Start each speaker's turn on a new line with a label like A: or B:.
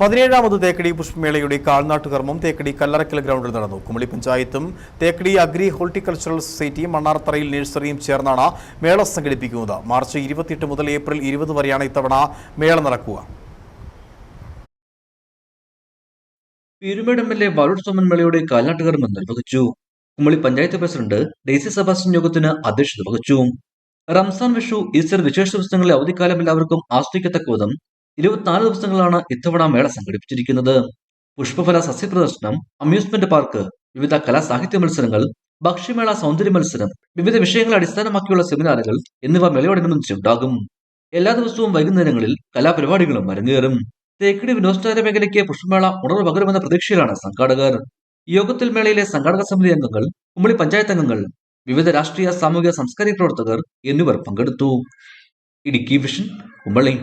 A: പതിനേഴാമത് തേക്കടി പുഷ്പമേളയുടെ കാൽനാട്ടു കർമ്മം തേക്കടി കല്ലറക്കൽ ഗ്രൗണ്ടിൽ നടന്നു. കുമളി പഞ്ചായത്തും തേക്കടി അഗ്രി ഹോർട്ടിക്കൾച്ചറൽ സൊസൈറ്റിയും മണ്ണാർത്തറയിൽ നഴ്സറിയും ചേർന്നാണ് മേള സംഘടിപ്പിക്കുന്നത്. മാർച്ച് ഇരുപത്തിയെട്ട് മുതൽ ഏപ്രിൽ ഇരുപത് വരെയാണ് ഇത്തവണ മേള നടക്കുക.
B: പീരുമേട് എം എൽ കാൽനാട്ടുകർമ്മം നിർവഹിച്ചു. Kumily panchayat president Daisy Sebastian യോഗത്തിന് അധ്യക്ഷത വഹിച്ചു. റംസാൻ വിഷു ഈസ്റ്റർ വിശേഷ ദിവസങ്ങളിലെ അവധിക്കാലം എല്ലാവർക്കും ആസ്വദിക്കത്തക്ക വിധം ഇരുപത്തിനാല് ദിവസങ്ങളാണ് ഇത്തവണ മേള സംഘടിപ്പിച്ചിരിക്കുന്നത്. പുഷ്പഫല സസ്യപ്രദർശനം അമ്യൂസ്മെന്റ് പാർക്ക് വിവിധ കലാസാഹിത്യ മത്സരങ്ങൾ ഭക്ഷ്യമേള സൗന്ദര്യ മത്സരം വിവിധ വിഷയങ്ങളെ അടിസ്ഥാനമാക്കിയുള്ള സെമിനാറുകൾ എന്നിവ മേളയോടനുബന്ധിച്ചുണ്ടാകും. എല്ലാ ദിവസവും വൈകുന്നേരങ്ങളിൽ കലാപരിപാടികളും അരങ്ങേറും. തേക്കടി വിനോദസഞ്ചാര മേഖലയ്ക്ക് പുഷ്പമേള ഉണർവ് പകരുമെന്ന പ്രതീക്ഷയിലാണ് സംഘാടകർ. യോഗത്തിൽ മേളയിലെ സംഘാടക സമിതി അംഗങ്ങൾ കുമളി പഞ്ചായത്ത് അംഗങ്ങൾ വിവിധ രാഷ്ട്രീയ സാമൂഹിക സാംസ്കാരിക പ്രവർത്തകർ എന്നിവർ പങ്കെടുത്തു. ഇടുക്കി വിഷൻ കുമളി